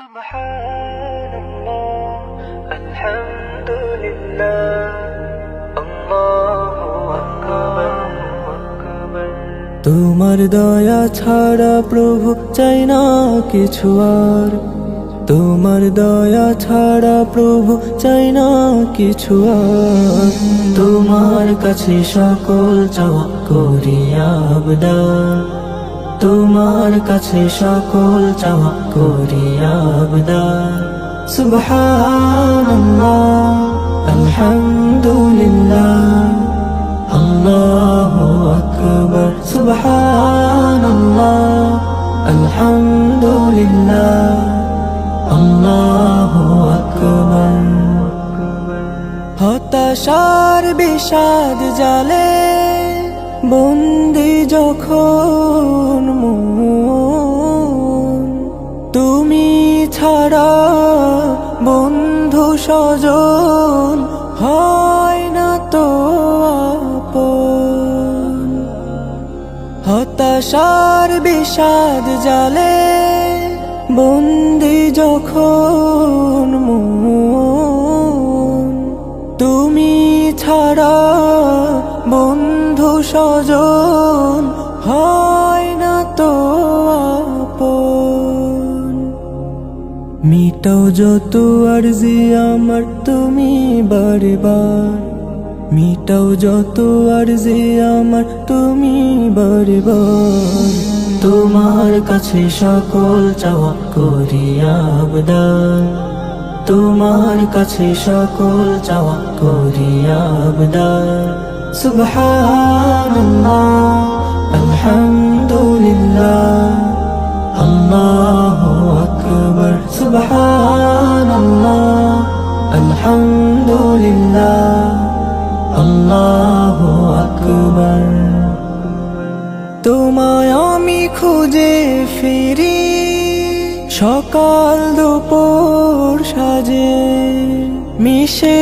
سبحان الله الحمد لله الله أكبر তোমার দয়া ছাড়া প্রভু চাই না কিছু আর তোমার দয়া ছাড়া প্রভু চাই না কিছু আর তোমার কাছে সকল চাওয়া করি আবদার তোমার কাছে সকল চাওয়া করি আবদার। সুবহানাল্লাহ, আলহামদুলিল্লাহ সুবহানাল্লাহ, আলহামদুলিল্লাহ, আল্লাহু আকবার। হতাশার বিষাদ জালে বন্দি যখন তুমি ছাড়া বন্ধু স্বজন হয় না তো হতাশার বিষাদ জালে বন্দি যখন তুমি ছাড়া বন্ধু স্বজন হয় না তো মিটাও যত আরজি আমার, তুমি বারবার। মিটাও যত আরজি আমার, তুমি বারবার। তোমার কাছে সকল চাওয়া করি আবদার। তোমার কাছে সকল চাওয়া করি আবদার। সুবহানাল্লাহ, আলহামদুলিল্লাহ, আল্লাহু আকবার, সুবহানাল্লাহ, আলহামদুলিল্লাহ, আল্লাহু আকবার। তোমায় আমি খুঁজে ফিরি, সকাল দুপুর সাজে, মিশে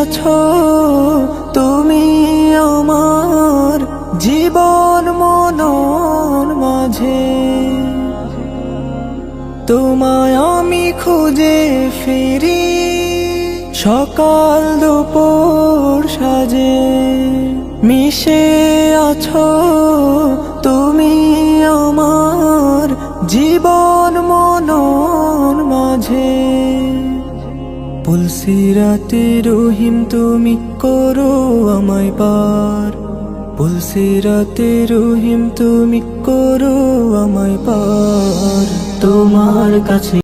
আছো মাঝে তোমায় আমি খুঁজে ফিরি। সকাল দুপুর সাজে মিশে আছো তুমি আমার জীবন মনর মাঝে। পুলসিরাতে রহিম তুমি করো আমায় পার। পুলসিরাতে রহিম তুমি করো আমায় পার। তোমার কাছে